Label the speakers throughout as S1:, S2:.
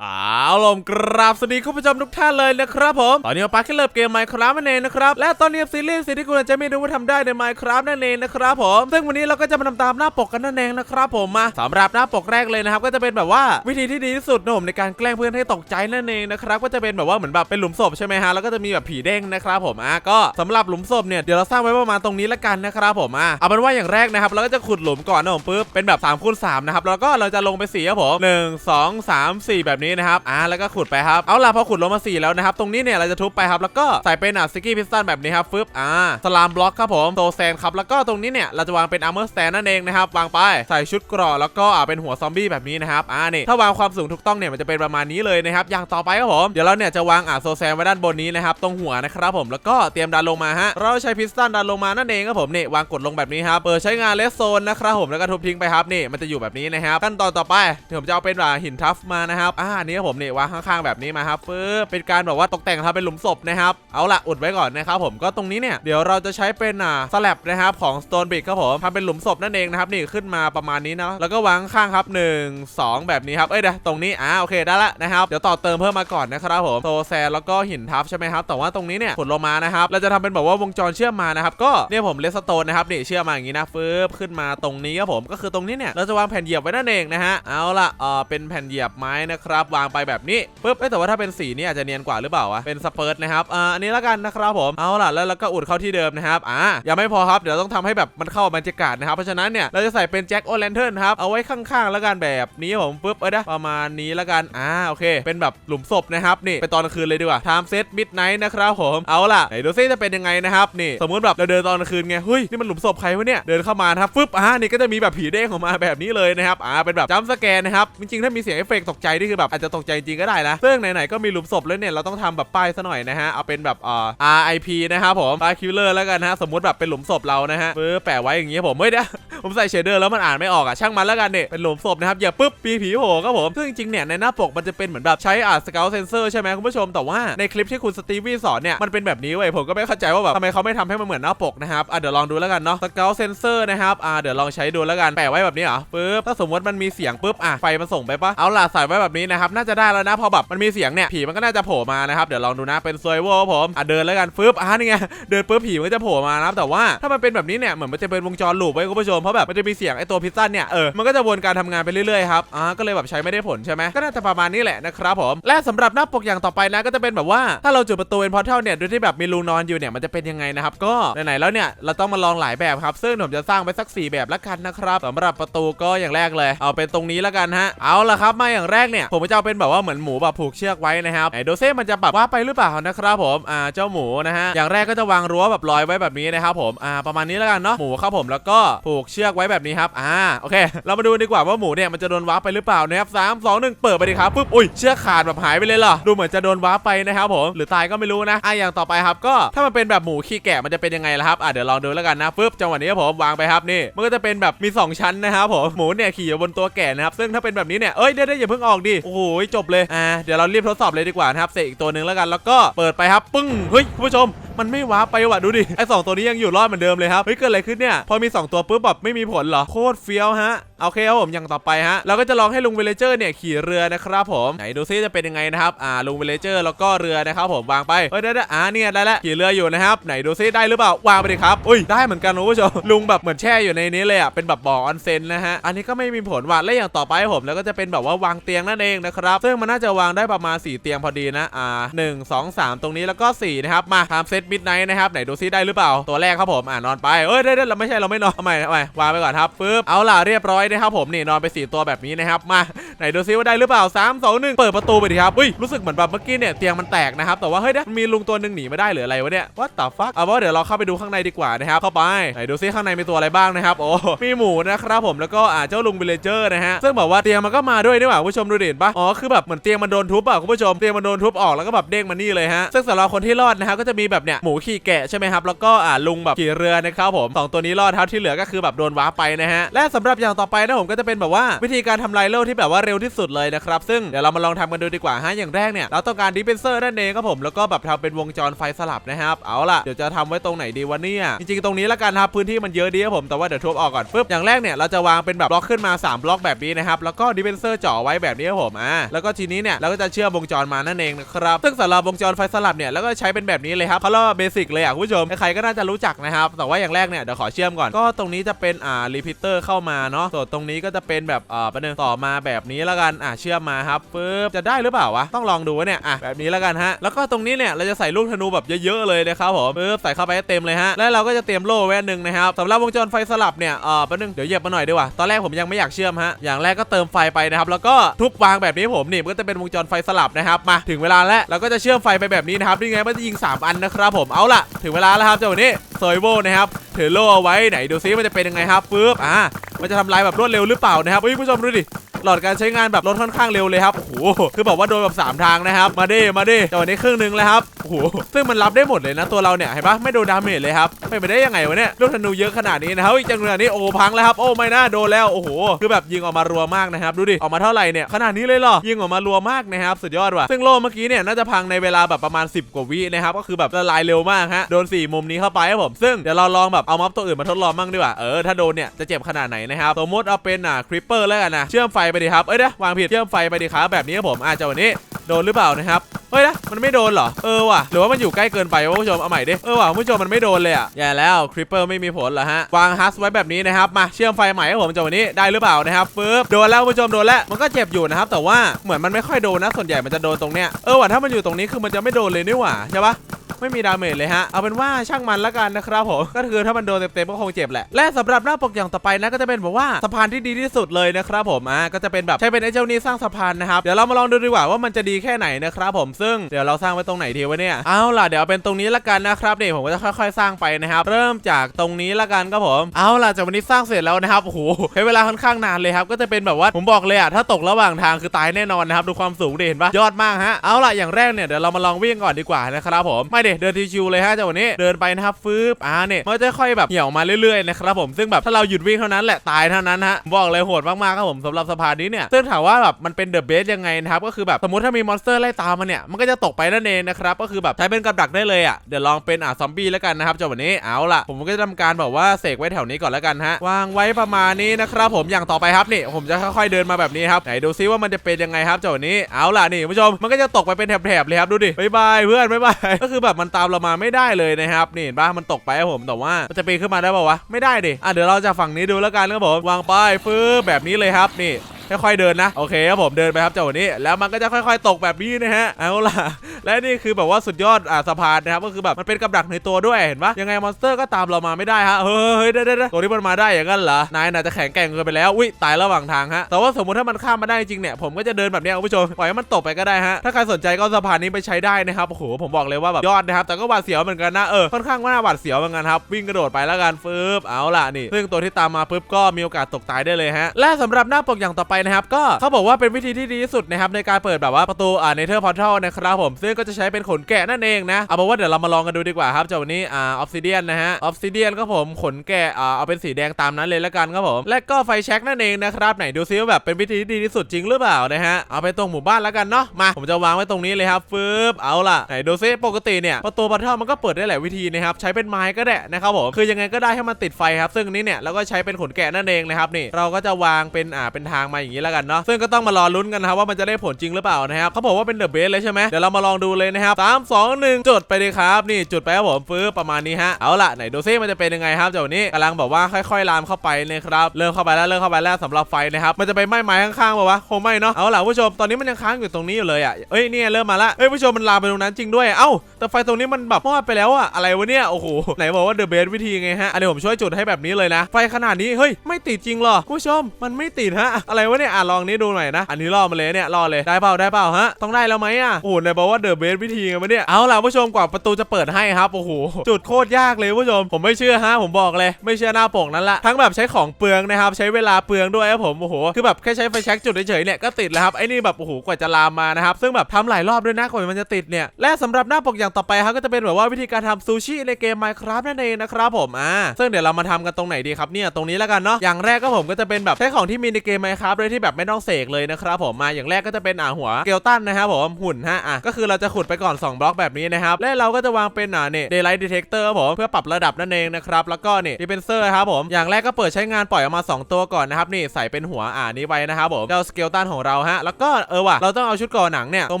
S1: เอา ลมกราบสวัสดีคุณผู้ชมทุกท่านเลยนะครับผมตอนนี้มาปักแค่เริ่มเกม Minecraft นั่นเองนะครับและตอนนี้ซีรีส์สิ่งที่คุณอาจจะไม่รู้ว่าทำได้ใน Minecraft นั่นเองนะครับผมซึ่งวันนี้เราก็จะมาทำตามหน้าปกกันนั่นเองนะครับผมมาสำหรับหน้าปกแรกเลยนะครับก็จะเป็นแบบว่าวิธีที่ดีที่สุดนะผมในการแกล้งเพื่อนให้ตกใจนั่นเองนะครับก็จะเป็นแบบว่าเหมือนแบบเป็นหลุมศพใช่ไหมฮะแล้วก็จะมีแบบผีเด้งนะครับผมอะก็สำหรับหลุมศพเนี่ยเดี๋ยวเราสร้างไว้ประมาณตรงนี้ละกันนะครับผมอะเอาเป็นว่าอย่างแรกนะครับเราก็จะขุดหลุมก่อนนะผมปุ๊บเป็นแบบ3คูณ3นะครับแล้วก็เราจะลงไปสีครับผมหนึ่งสองสามสี่แบบนี้นะครับอะแล้วก็ขุดไปครับเอาล่ะพอขุดลงมาสี่แล้วนะครับตรงนี้เนี่ยเราจะทุบไปครับแล้วก็ใส่เป็นอะสกี้พิสตันแบบนี้ครับฟึบอ่าสลามบล็อกครับผมโตแซนครับแล้วก็ตรงนี้เนี่ยเราจะวางเป็นอาร์เมอร์แตนนั่นเองนะครับวางไปใส่ชุดกราะแล้วก็อ่าเป็นหัวซอมบี้แบบนี้นะครับอ่านี่ถ้าวางความสูงถูกต้องเนี่ยมันจะเป็นประมาณนี้เลยนะครับอย่างต่อไปครับผมเดี๋ยวเราเนี่ยจะวางอ่าโซแซนไว้ด้านบนนี้นะครับตรงหัวนะครับผมแล้วก็เตรียมดันลงมาฮะเราใช้พิสตันดันลงมานั่นเองครับผมนี่วางกดลงแบบนี้ครับเปิดใช้งานเลสโซนนะครับผมแล้วก็ทุบทิ้งไปครับนี่มันจะอยู่แบบนี้นะครับขั้นตอนต่อไปเดี๋ยวผมจะเอาเป็นหินทัฟมานะครับอ่านนี้ครับผมนี่วางข้างๆแบบนี้มาครับปึ๊บเป็นการแบบว่าตกแต่งทำเป็นหลุมศพนะครับ เอาละอุดไว้ก่อนนะครับผมก็ตรงนี้เนี่ยเดี๋ยวเราจะใช้เป็นอ่าสลับนะครับของ Stone Brick ครับผมทำเป็นหลุมศพนั่นเองนะครับนี่ขึ้นมาประมาณนี้เนาะแล้วก็วางข้างครับ 1 2 แบบนี้ครับเอ้ยเดี๋ยวตรงนี้อ่าโอเคได้ละนะครับเดี๋ยวต่อเติมเพิ่มมาก่อนนะครับผมโซแซนแล้วก็หินทับใช่ไหมครับแต่ว่าตรงนี้เนี่ยขุดลงมานะครับเราจะทำเป็นแบบว่าวงจรเชื่อมมานะครับก็เนี่ยผมเลสโตนนะครับนี่เชื่อมมาอย่างนี้นะฟืบขึ้นมาตรงนี้ครับผมก็คือตรงนี้เนี่ยเราจะวางแผ่นเหยียบไว้นั่นเองนะฮะเอาละเออเป็นแผ่นเหยียบไม้นะครับวางไปแบบนี้ปึ๊บเอ้ยแต่ว่าถ้าเป็นสีนี่อาจจะเนียนกว่าหรือเปล่าวะเป็นสเปิร์ตนะครับอ่าอันนี้ละกันนะครับผมเอาล่ะแล้วเราก็อุดเข้าที่เดิมนะครับอ่ายังไม่พอครับเดี๋ยวต้องทำให้แบบมันเข้าบรรยากาศนะครับเพราะฉะนั้นเนี่ยเราจะใส่เป็นแจ็คโอแลนเทิร์นครับเอาไว้ข้างๆแล้วกันแบบนี้ผมปึ๊บเอ้ยนะประมาณนี้ละกันอ่าโอเค เป็นแบบหลุมศพนะครับนี่ไปตอนกลางคืนเลยดีกว่าไทม์เซตมิดไนท์นะครับผมเอาล่ะไหนดูซิจะเป็นยังไงนะครับนี่สมมติแบบเราเดินตอนกลางคืนไงเฮ้ยนี่มันหลุมศพใครวะเนี่ยเดินเข้ามาครับปึ๊บอ่านี่ก็จะมีแบบผีเด้งออกมาแบบนี้เลยนะครับอ่าเป็นแบบจัมสแกนนะครับจริงๆถ้ามีเสียงเอฟเฟกต์ตกใจนี่คือแบบอาจจะตกใจจริงก็ได้นะซึ่งไหนๆก็มีหลุมศพแล้วเนี่ยเราต้องทำแบบป้ายซะหน่อยนะฮะเอาเป็นแบบอ่า RIP นะครับผมป้ายคิลเลอร์แล้วกันนะฮะสมมติแบบเป็นหลุมศพเรานะฮะปึ๊บแปะไว้อย่างงี้ผมไม่ได้ผมใส่เชเดอร์แล้วมันอ่านไม่ออกอะช่างมันแล้วกันเนี่ยเป็นหลุมศพนะครับอย่าปุ๊บปีผีโผล่ครับผมซึ่งจริงๆเนี่ยในหน้าปกมันจะเป็นเหมือนแบบใช้อ่าสเกลเซนเซอร์ใช่ไหมคุณผู้ชมแต่ว่าในคลิปที่คุณสตีวี่สอนเนี่ยมันเป็นแบบนี้เว้ยผมก็ไม่เข้าใจว่าแบบทำไมเขาไม่ทำให้มันเหมือนหน้าปกนะครับอะเดี๋ยวลองดูแล้วกันเนาะสเกลเซนเซอร์นะครับอ่าเดี๋ยวลองใช้ดูแล้วกันแปะไว้แบบนี้เหรอปึ๊บถ้าสมมติมันมีเสียงปุ๊บอะไฟมันส่งไปปะเอาล่ะใส่ไว้แบบนี้นะครับน่าจะได้แล้วนะพอแบบมันมีเสียงเนี่ยผีมันก็น่าจะโผล่มานะครับเดี๋ยวลองดูนะเป็นซวยโวผมอะเดินแล้วกันปึ๊บอะนี่ไงเดินปุ๊บผีมันก็จะโผล่มานะครับแต่ว่าถ้ามันเป็นแบบนี้เนี่ยเหมือนมันจะเป็นวงจรลูปไว้คุณผู้ชมเพราะแบบมันจะมีเสียงไอตัวพิซซ่าเนี่ยเออมันก็จะวนการทำงานไปเรื่อยๆครับอ่าก็เลยแบบใช้ไม่ได้ผลใช่ไหมก็น่าจะประมาณนี้แหละนะครับผมและสำหรับหน้าปกอย่างต่อไปนะก็จะเป็นแบบว่าถ้าเราจุดประตูเป็นพอร์ทัลเนี่ยโดยที่แบบมีลุงนอนอยู่เนี่ยมันจะเป็นยังไงนะครับก็ไหนๆแล้วเนี่ยเราต้องมาลองหลายแบบครับซึ่งผมจะสร้างไปสัก 4 แบบละกันนะครับสำหรับประตูก็อย่างแรกเลย เอาเป็นตรงนี้ละกันฮะเอาละครับมาอย่างแรกเนี่ยผมจะเอาเป็นแบบว่าเหมือนหมูแบบผูกเชือกไว้นะครับไหนโดเซ่มันจะแบบว่าไปหรือเปล่านะครับผมอ่าเจ้าหมูนะฮะอย่างแรกก็จะวางรั้วแบบลอยไว้แบบนี้นะครับผมอ่าประมาณนี้แล้วกันเนาะหมูครับผมแล้วก็ผูกเชือกไว้แบบนี้ครับอ่าโอเค เรามาดูดีกว่าว่าหมูเนี่ยมันจะโดนวาร์ปไปหรือเปล่านะครับสามสองหนึ่งเปิดไปดิครับปุ๊บอุ้ยเชือกขาดแบบหายไปเลยเหรอดูเหมือนจะโดนวาร์ปไปนะครับผมหรือตายก็ไม่รู้นะอะอย่างต่อไปครับก็ถ้ามันเป็นแบบหมูขี้แกะมันจะเป็นยังไงล่ะครับอะเดี๋ยวลองดูแล้วกันนะปุ๊บจังหวะนี้ผมวางไปครับนี่มันก็จะเป็นแบบมี 2 ชั้นนะครับผมหมูเนี่ยขี่อยู่บนตัวแกะนะครับซึ่งถ้าเป็นแบบนี้เนี่ยเอ้ยเดี๋ยวๆอย่าเพิ่งออกดิโอ้โหจบเลย อ่า เดี๋ยวเรารีบทดสอบเลยดีกว่านะครับ เสกอีกตัวหนึ่งแล้วกัน แล้วก็เปิดไปครับ ปึ้ง เฮ้ย คุณผู้ชม มันไม่ว้าไปว่ะ ดูดิ ไอสองตัวนี้ยังอยู่รอดเหมือนเดิมเลยครับ เฮ้ย เกิดอะไรขึ้นเนี่ย พอมี 2 ตัวปุ๊บแบบไม่มีผลเหรอ โคตรเฟี้ยวฮะโอเคครับผมอย่างต่อไปฮะเราก็จะลองให้ลุงเวลเจอร์เนี่ยขี่เรือนะครับผมไหนดูซิจะเป็นยังไงนะครับอ่าลุงเวลเจอร์แล้วก็เรือนะครับผมวางไปเฮ้ยได้ได้อ่าเนี่ยได้แล้วขี่เรืออยู่นะครับไหนดูซิได้หรือเปล่าวางไปดิครับอุ้ยได้เหมือนกันคุณผู้ชมลุงแบบเหมือนแช่อยู่ในนี้เลยอะเป็นแบบบ่อออนเซ็นนะฮะอันนี้ก็ไม่มีผลว่ะและอย่างต่อไปผมแล้วก็จะเป็นแบบว่าวางเตียงนั่นเองนะครับซึ่งมันน่าจะวางได้ประมาณ 4 เตียงพอดีนะอ่าหนึ่งสองสามตรงนี้แล้วก็4นะครับมาทำเซตมิดไนท์นะครับไหนดูซิได้หรือเปล่าตัวแรกครับผมอ่านอนไปเอ้ยได้ได้เราไม่ใช่เราไม่นอนทำไมทำไมวางไปก่อนครับปึ๊บเอาล่ะเรียบร้อยนะครับผมนี่นอนไป 4 ตัวแบบนี้นะครับมาไหนดูซิว่าได้หรือเปล่า 3 2 1 เปิดประตูไปดิครับอุ้ยรู้สึกเหมือนแบบเมื่อกี้เนี่ยเตียงมันแตกนะครับแต่ว่าเฮ้ยนี่ยมันมีลุงตัวหนึ่งหนีมาได้หรืออะไรวะเนี่ย what the fuck เอาว่าเดี๋ยวเราเข้าไปดูข้างในดีกว่านะครับเข้าไปไหนดูซิข้างในมีตัวอะไรบ้างนะครับโอ้มีหมูนะครับผมแล้วก็อ่าเจ้าลุงวิลเจอร์นะฮะซึ่งบอกว่าเตียงมันก็มาด้วยนี่หว่าคุณผู้ชมดูเห็นปะอ๋อคือแบบเหมือนเตียงมันโดนทุบอะคุณผู้ชมเตียงมันโดนทุบออกแล้วก็แบบเด้งมานี่เลยฮะซึ่งสำหรับคนที่รอดนะฮะก็จะมีแบบเนี่ยหมูขี่แกะใช่ไหมครับแล้วก็อ่าลุงแบบขี่เรือนะครับผมสองตัวนี้รอดเท่าที่เหลือก็คือแบบโดนว้าไปนะฮะและสำหรับอย่างต่อไปไปนะผมก็จะเป็นแบบว่าวิธีการทำลายโลกที่แบบว่าเร็วที่สุดเลยนะครับ ซึ่งเดี๋ยวเรามาลองทำกันดูดีกว่าฮะอย่างแรกเนี่ยเราต้องการดิฟเฟนเซอร์นั่นเองครับผมแล้วก็แบบทำเป็นวงจรไฟสลับนะครับเอาล่ะเดี๋ยวจะทำไว้ตรงไหนดีวะเนี่ยจริงๆตรงนี้ละกันครับพื้นที่มันเยอะดีครับผมแต่ว่าเดี๋ยวทุบออกก่อนปึ๊บอย่างแรกเนี่ยเราจะวางเป็นแบบบล็อกขึ้นมาสามบล็อกแบบนี้นะครับแล้วก็ดิฟเฟนเซอร์จ่อไว้แบบนี้ครับผมอ่าแล้วก็ทีนี้เนี่ยเราก็จะเชื่อมวงจรมานั่นเองนะครับซึ่งสำหรับวงจรไฟสลับเนี่ยแล้วก็ใช้เป็นแบบนี้เลยครับเขาเรียกว่าเบสิกเลยอะคุณผู้ชมใครก็น่าจะรู้จักนะครับแต่ว่าอย่างแรกเนี่ยเดี๋ยวขอเชื่อมก่อนก็ตรงนี้จะเป็นอ่ารีพิเตอร์เข้ามาเนาะส่วนตรงนี้ก็จะเป็นแบบอ่าประเด็นต่อมาแบบนี้แล้วกันอ่าเชื่อมมาครับปึ๊บจะได้หรือเปล่าวะต้องลองดูเนี่ยอะแบบนี้แล้วกันฮะแล้วก็ตรงนี้เนี่ยเราจะใส่ลูกธนูแบบเยอะๆเลยนะครับผมปึ๊บใส่เข้าไปให้เต็มเลยฮะแล้วเราก็จะเตรียมโล่ไว้อันหนึ่งนะครับสำหรับวงจรไฟสลับเนี่ยอ่าประเด็นเดี๋ยวเหยียบมาหน่อยดีกว่าตอนแรกผมยังไม่อยากเชื่อมฮะอย่างแรกก็เติมไฟไปนะครับแล้วก็ทุบวางแบบนี้ผมนี่มันก็จะเป็นวงจรไฟสลับนะครับมาถึงเวลาแล้วเราก็จะเชื่อมไฟไปแบบนี้นะครับนี่ไงมันจะยิงสามอันนะครับผมเอาล่ะ ถึงเวลาแล้วครับเจ้าวันนี้โซยโบนะครับถือโล่เอาไว้ไหนดูซิมันจะเป็นยังไงครับปึ๊บอ่า มันจะทำลายแบบรวดเร็วหรือเปล่านะครับเฮ้ยผู้ชมดูดิ หลอดการใช้งานแบบรถค่อนข้างเร็วเลยครับโอ้โหคือแบบว่าโดนแบบ3ทางนะครับมาดิมาดิแต่วันนี้ครึ่งหนึงเลยครับโอ้โหซึ่งมันรับได้หมดเลยนะตัวเราเนี่ยเห็นปะไม่โดนดาเมจเลยครับไม่ไปได้ยังไงวะเนี่ยลูกธนูเยอะขนาดนี้นะครับอีกจังหวะนี้โอ้พังแล้วครับโอ้ไม่น่าโดนแล้วโอ้โหคือแบบยิงออกมารัวมากนะครับดูดิออกมาเท่าไหร่เนี่ยขนาดนี้เลยเหรอยิงออกมารัวมากนะครับสุดยอดว่ะซึ่งโล่เมื่อกี้เนี่ยน่าจะพังในเวลาแบบประมาณ 10 กว่าวินะครับก็คือแบบละลายเร็วมากฮะโดนสี่มุมนี้เข้าไปครับผมซึ่งเดี๋ยวเราลองแบบเอาม็อบตัวอื่นมาทดลองบ้างดีกว่าเออถ้าโดนเนี่ยจะเจ็บขนาดไหนนะครับสมมติเอาเป็นอ่าคริปเปอร์แล้วกันนะเชื่อมไฟไปดิครับเอ้ยเดี๋ยวางผิดเชื่อมไฟไปดิครับแบบนี้ครับผมอาจจะวันนี้โดนหรือเปล่านะครับเฮ้ยนะมันไม่โดนเหรอเออว่ะหรือว่ามันอยู่ใกล้เกินไปวะผู้ชมเอาใหม่ดิเออว่ะผู้ชมมันไม่โดนเลยอะอย่าแล้วคริปเปอร์ไม่มีผลเหรอฮะวางฮัสไว้แบบนี้นะครับมาเชื่อมไฟใหม่ให้ผมจะวันนี้ได้หรือเปล่านะครับปึ๊บโดนแล้วผู้ชมโดนแล้วมันก็เจ็บอยู่นะครับแต่ว่าเหมือนมันไม่ค่อยโดนนะส่วนใหญ่มันจะโดนตรงเนี้ยเออว่ะถ้ามันอยู่ตรงนี้คือมันจะไม่โดนเลยนี่หว่าใช่ปะ ไม่มีดาเมจเลยฮะ เอาเป็นว่าช่างมันละกันนะครับผม ก็คือถ้ามันโดนเต็มๆก็คงเจ็บแหละ และสำหรับหน้าปกอย่างต่อไปนะก็จะเป็นแบบว่าสะพานที่ดีที่สุดเลยนะครับผม อะก็จะเป็นแบบใช้เป็นไอ้เจ้านี้สร้างสะพานนะครับ เดี๋ยวเรามาลองดูดีกว่าว่ามันจะดีแค่ไหนนะครับผม ซึ่งเดี๋ยวเราสร้างไว้ตรงไหนดีวะเนี่ย เอาล่ะเดี๋ยวเอาเป็นตรงนี้ละกันนะครับนี่ผมก็จะค่อยๆ สร้างไปนะครับ เริ่มจากตรงนี้ละกันครับผม เอาล่ะจากวันนี้สร้างเสร็จแล้วนะครับ โอ้โหใช้เวลาค่อนข้างนานเลยครับ ก็จะเป็นแบบว่าผมบอกเลยอะถ้าตกระหว่างทางคือตายแน่นอนนะครับดูความสูงดิเห็นปะยอดมากฮะ เอาล่ะอย่างแรกเนี่ยเดี๋ยวเรามาลองวิ่งก่อนดีกว่านะครับผมไม่เด็เดินทีชิวเลยฮะจากวันนี้เดินไปนะครับฟืบอ่าเนี่ยมันจะค่อยแบบเหี่ยวมาเรื่อยๆนะครับผมซึ่งแบบถ้าเราหยุดวิ่งเท่านั้นแหละตายเท่านั้นฮะบอกเลยโหดมากๆครับผมสำหรับสะพานนี้เนี่ยซึ่งถามว่าแบบมันเป็นเดอะเบสยังไงนะครับก็คือแบบสมมติถ้ามีมอนสเตอร์ไล่ตามมันเนี่ยมันก็จะตกไปนั่นเองนะครับก็คือแบบใช้เป็นกับดักได้เลยอะเดี๋ยวลองเป็นอ่าซอมบี้แล้วกันนะครับจากวันนี้เอาล่ะผมก็จะทำการแบบว่าเสกไว้แถวนี้ก่อนแล้วกันฮะวางไว้ประมาณนี้นะครับผมอย่างต่อไปครับนี่ผมจะค่อยๆเดินมาแบบนี้ครับไหนดูซิว่ามันจะเป็นยังไงครับจาวันนี้เอาล่ะนี่ผู้ชมมันก็จะตกไปเป็นแถบๆเลยครับดูดิบายบายเพื่อนบายบายก็คือแบบมันตามเรามาไม่ได้เลยนะครับนี่เห็นปะมันตกไปครับผมแต่ว่ามันจะปีนขึ้นมาได้ป่าวะไม่ได้ดิอะเดี๋ยวเราจะฝั่งนี้ดูแล้วกันครับผมวางป้ายฟื้แบบนี้เลยครับนี่ ค่อยๆเดินนะโอเคครับผมเดินไปครับเจ้าวันนี้แล้วมันก็จะค่อยๆ ตกแบบนี้นะฮะเอาล่ะ และนี่คือแบบว่าสุดยอดอ่าสะพานนะครับก็คือแบบมันเป็นกับดักในตัวด้วยเห็นปะยังไงมอนสเตอร์ก็ตามเรามาไม่ได้ฮะเฮ้ยเฮ้ยเด้เด้ตัวนี้มันมาได้อย่างนั้นเหรอนายน่าจะแข็งแกร่งเกินไปแล้วอุ้ยตายระหว่างทางฮะแต่ว่าสมมติถ้ามันข้ามมาได้จริงเนี่ยผมก็จะเดินแบบนี้คุณผู้ชมปล่อยให้มันตกไปก็ได้ฮะถ้าใครสนใจก็สะพานนี้ไปใช้ได้นะครับโอ้โหผมบอกเลยว่าแบบยอดนะครับแต่ก็หวาดเสียวเหมือนกันนะเออค่อนข้างว่าหวาดเสียวเหมือนกันครับวิ่งกระโดดไปแล้วกันฟืบเอาล่ะนี่ซึ่งตัวที่ตามมาปุ๊บก็มีโอกาสตกตายได้เลยฮะและสำหรับหน้าปกอย่างต่อไปนะครับก็เขาบอกว่าเป็นวิธีที่ดีที่สุดนะครับในการเปิดแบบว่าประตูอ่าเนเธอร์พอร์ทัลนะครับผมซึ่งก็จะใช้เป็นขนแกะนั่นเองนะเอาเป็นว่าเดี๋ยวเรามาลองกันดูดีกว่าครับจ้าวันนี้อ่าออฟซิเดียนนะฮะออฟซิเดียนก็ผมขนแกะอ่าเอาเป็นสีแดงตามนั้นเลยละกันครับผมและก็ไฟแช็กนั่นเองนะครับไหนดูซิว่าแบบเป็นวิธีที่ดีที่สุดจริงหรือเปล่านะฮะเอาไปตรงหมู่บ้านแล้วกันเนาะมาผมจะวางไว้ตรงนี้เลยครับฟืบเอาล่ะไหนดูซิปกติเนี่ยประตูพอร์ทัลมันก็เปิดได้หลายวิธีนะครับใช้เป็นไม้ก็ได้นะครับผมคือยังไงก็ได้ให้มันติดไฟครับซึ่งนี้เนี่ยเราก็ใช้เป็นขนแกะนั่นเองนะครับนี่เราก็จะวางเป็นอ่าเป็นทางมาอย่างนี้แล้วกันเนาะซึ่งก็ต้องมารอลุ้นกันนะครับว่ามันจะได้ผลจริงหรือเปล่านะครับเขาบอกว่าเป็นเดอะเบสเลยใช่ไหมเดี๋ยวเรามาลองดูเลยนะครับสามสองหนึ่งจุดไปเลยครับนี่จุดไปครับผมฟืบประมาณนี้ฮะเอาล่ะไหนดูซิมันจะเป็นยังไงครับเจ้านี้กำลังแบบว่าค่อยๆลามเข้าไปนะครับเริ่มเข้าไปแล้วเริ่มเข้าไปแล้วสำหรับไฟนะครับมันจะไปไหม้ไม้ข้างๆป่าวะคงไม่เนาะเอาล่ะผู้ชมตอนนี้มันยังค้างอยู่ตรงนี้อยู่เลยอะเอ้ยเนี่ยเริ่มมาละเอ้ยผู้ชมมันลามไปตรงนั้นจริงด้วยเอ้าแต่ไฟตรงนี้มันแบบมอดไปแล้วอะอะไรวะเนี่ยโอ้โหไหนบอกว่าเดอะเบสวิธีไงฮะอันนี้ผมช่วยจุดให้แบบนี้เลยนะ ไฟขนาดนี้เฮ้ยไม่ติดจริงหรอผู้ชมมันไม่ติดฮะอะไรววะเนี่ยอะลองนี้ดูหน่อยนะ อันนี้ล่อมาเลยเนี่ยล่อเลยได้เปล่าได้เปล่าฮะต้องได้แล้วไหมอะโอ้โหไหนบอกว่าเดอะเบสวิธีไงวะเนี่ยเอาล่ะผู้ชมกว่าประตูจะเปิดให้ครับโอ้โหจุดโคตรยากเลยผู้ชม ผมไม่เชื่อฮะผมบอกเลย ไม่เชื่อหน้าปกนั้นละทั้งแบบใช้ของเปลืองนะครับใช้เวลาเปลืองด้วยครับผมโอ้โหคือแบบแค่ใช้ไฟแช็กจุดเฉยๆเนี่ยก็ติดแล้วครับไอ้นี่แบบโอ้โหกว่าจะลามมานะครับซึ่งแบบทำหลายรอบด้วยนะกว่ามันจะติดเนี่ยและสำหรับหน้าปกอย่างต่อไปครับก็จะเป็นแบบว่าวิธีการทำซูชิในเกม Minecraft นั่นเองนะครับผมอ่าซึ่งเดี๋ยวเรามาทำกันตรงไหนดีครับเนี่ยตรงนี้แล้วกันเนาะอย่างแรกก็ผมก็จะเป็นแบบใช้ของที่มีในเกม Minecraft เลยที่แบบไม่ต้องเสกเลยนะครับผมมาอย่างแรกก็จะเป็นอ่าหัวเกลตันนะครับผมหุ่นฮะอะก็คือเราจะขุดไปก่อน 2 บล็อกแบบนี้นะครับและเราก็จะวางเป็นอ่าเนี่ย daylight detector ครับผมเพื่อปรับระดับนั่นเองนะครับแล้วก็นี่ dispenser ครับผมอย่างแรกก็เปิดใช้งานปล่อยออกมา 2 ตัวก่อนนะครับนี่ใส่เป็นหัวอ่านี้ไว้นะครับผมเจ้าสเกลตันของเราฮะแล้วก็เออว่ะเราต้องเอาชุดก่อหนังเนี่ยตัว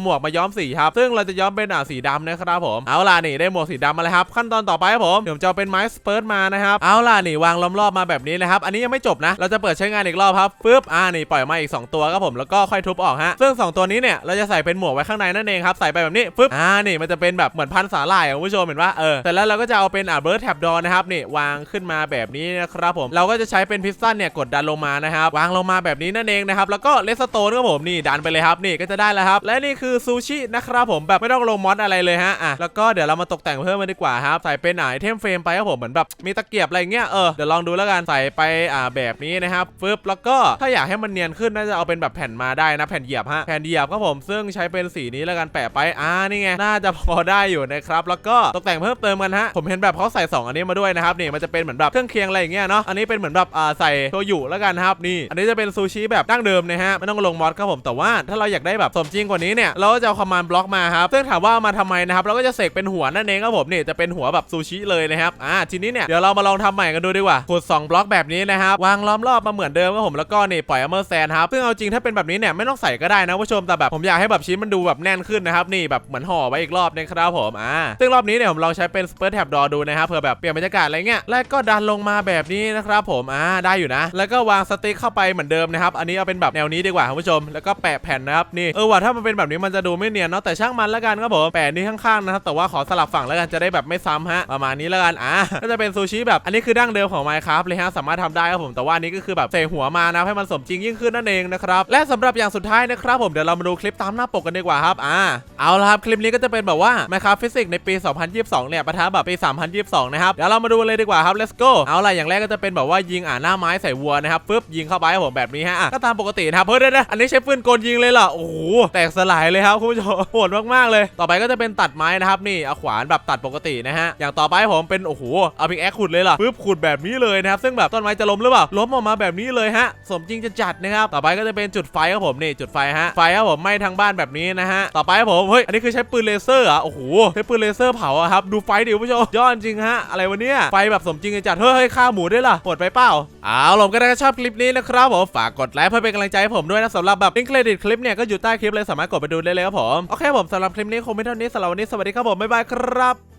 S1: หมวกมาย้อมสีครับซึ่งเราจะย้อมเป็นอ่าสีดำนะครับผมเอาล่ะนี่ได้หมวกสีดำมาแล้วครับขั้นตอนต่อไปครับผมเดี๋ยวผมจะเอเป็นไม้สเปิร์ตมานะครับเอาล่ะนี่วางล้อมรอบมาแบบนี้นะครับอันนี้ยังไม่จบนะ เราจะเปิดใช้งานอีกรอบครับปึ๊บอ่านี่ปล่อยมาอีก 2 ตัวครับผมแล้วก็ค่อยทุบออกฮะซึ่ง 2 ตัวนี้เนี่ยเราจะใส่เป็นหมวกไว้ข้างในนั่นเองครับใส่ไปแบบนี้ปึ๊บอ่านี่มันจะเป็นแบบเหมือนพันสาหร่ายอะคุณผู้ชมเห็นว่าเออแต่แล้วเราก็จะเอาเป็นอ่าเบิร์ดแท็บดอนะครับนี่วางขึ้นมาแบบนี้นะครับผมเราก็จะใช้เป็นพิสตันเนี่ยกดดันลงมานะครับวางลงมาแบบนี้นั่นเองนะครับแล้วก็เลสโตนครับผมนี่ดันไปเลยครับนี่ก็จะได้แล้วครับ และนี่คือซูชินะครับผมแบบไม่ต้องลงมอสอะไรเลยฮะอะแล้วก็เดี๋ยวเรามาตกแต่งเพิ่มมาดีกว่าครับใส่เป็นไอเทมเฟรมไปครับผมเหมือนแบบมีตะเกียบอะไรเงี้ยเออเดี๋ยวลองดูแล้วกันใส่ไปอ่าแบบนี้นะครับฟึบแล้วก็ถ้าอยากให้มันเนียนขึ้นน่าจะเอาเป็นแบบแผ่นมาได้นะแผ่นเหยียบฮะแผ่นเหยียบครับผมซึ่งใช้เป็นสีนี้แล้วกันแปะไปอ่านี่ไงน่าจะพอได้อยู่นะครับแล้วก็ตกแต่งเพิ่มเติมกันฮะผมเห็นแบบเขาใส่สองอันนี้มาด้วยนะครับนี่มันจะเป็นเหมือนแบบเครื่องเคียงอะไรอย่างเงี้ยเนาะอันนี้เป็นเหมือนแบบอ่าใส่โชยุแล้วกันครับนี่ อันนี้จะเป็นซูชิแบบดั้งเดิมนะฮะไม่ต้องลงมอสครับผมแต่ว่าถ้าเราอยากได้แบบสมจริงกว่านี้เนี่ยเราก็จะเอาคอมมานด์บล็อกมาครับซึ่งถามว่ามาทำไมนะครับเราก็จะเสกเป็นหัวนั่นเองครับผมนี่จะเป็นหัวแบบซูชิเลยนะครับอ่าทีนี้เนี่ยเดี๋ยวเรามาลองทำใหม่กันดูดีกว่าขุด2บล็อกแบบนี้นะครับวางล้อมรอบมาเหมือนเดิมครับผมแล้วก็นี่ปล่อยอเมอร์แซนครับซึ่งเอาจริงถ้าเป็นแบบนี้เนี่ยไม่ต้องใส่ก็ได้นะผู้ชมแต่แบบผมอยากให้แบบชิ้นมันดูแบบแน่นขึ้นนะครับนี่แบบเหมือนห่อไว้อีกรอบนึงครับผมอ่าซึ่งรอบนี้เนี่ยผมลองใช้เป็นสเปิร์ตแท็บดอดูนะครับเผื่อแบบเปลี่ยนบรรยากาศอะไรเงี้ยแล้วก็ดันลงมาแบบนี้นะครับผมอ่าได้อยู่นะ แล้วก็วางสติ๊กเข้าไปเหมือนเดิมนะครับอันนี้เอาเป็นแบบแนวนี้ดีกว่าคุณผู้ชม แล้วก็แปะแผ่นนะครับนี่เออว่าถ้ามันเป็นแบบนี้มันจะดูไม่เนียนเนาะแต่ช่างมันแล้วกันครับผมแปะนี้ข้างๆนะครับแต่ว่าขอสลับฝั่งแล้วกันจะได้แบบไม่ซ้ำฮะประมาณนี้แล้วกันอ่าก็จะเป็นซูชิแบบอันนี้คือดั้งเดิมของ Minecraft เลยฮะสามารถทำได้ครับผมแต่ว่านี้ก็คือแบบใส่หัวมานะให้มันสมจริงยิ่งขนนั่นเองนะครับและสำหรับอย่างสุดท้ายนะครับผมเดี๋ยวเรามาดูคลิปตามหน้าปกกันดีกว่าครับอ่าเอาละครับคลิปนี้ก็จะเป็นแบบว่า Minecraft Physics ในปี 2022 เนี่ยปะทะแบบปี 2022 นะครับเดี๋ยวเรามาดูเลยดีกว่าครับ let's go เอาล่ะอย่างแรกก็จะเป็นแบบว่ายิงอ่าหน้าไม้ใส่วัวนะครับปึ๊บยิงเข้าไปผมแบบนี้ฮะก็ตามปกตินะครับเฮ้ยเดี๋ยวๆอันนี้ใช้ปืนกลยิงเลยเหรอโอ้โหแตกสลายเลยครับคุณผู้ชมโหดมากๆเลย ต่อไปก็จะเป็นตัดไม้นะครับนี่เอาขวานแบบตัดปกตินะฮะอย่างต่อไปผมเป็นโอ้โหเอาพิกแอคขุดเลยล่ะปึ๊บขุดแบบนี้เลยนะครับซึ่งแบบต้นไม้จะล้มหรือเปล่าล้มออกมาแบบนี้เลยฮะสมจริงจะจัดนะครับต่อไปก็จะเป็นจุดไฟครับผมนี่จุดไฟฮะไฟครับผมไหม้ทางบ้านแบบนี้นะฮะต่อไปครับผมเฮ้ยอันนี้คือใช้ปืนเลเซอร์อะโอ้โหใช้ปืนเลเซอร์เผาอะครับดูไฟดิคุณผู้ชมยอดจริงฮะอะไรวะเนี่ยไฟแบบสมจริงจัดเฮ้ยฆ่าหมูด้วยล่ะโหดไปเปล่าเอาวผมก็ได้ชอบคลิปนี้นะครับผมฝากกดไลค์เพื่อเป็นกำลังใจให้ผมด้วยนะสำหรับแบบลิงก์เครดิตคลิปเนี่ยก็อยู่ใต้คลิปเลยสามารถกดไปดูได้เลยครับผมโอเคผมสำหรับคลิปนี้คงไม่เท่านี้สำหรับวันนี้สวัสดีครับผมบ๊ายบายครับ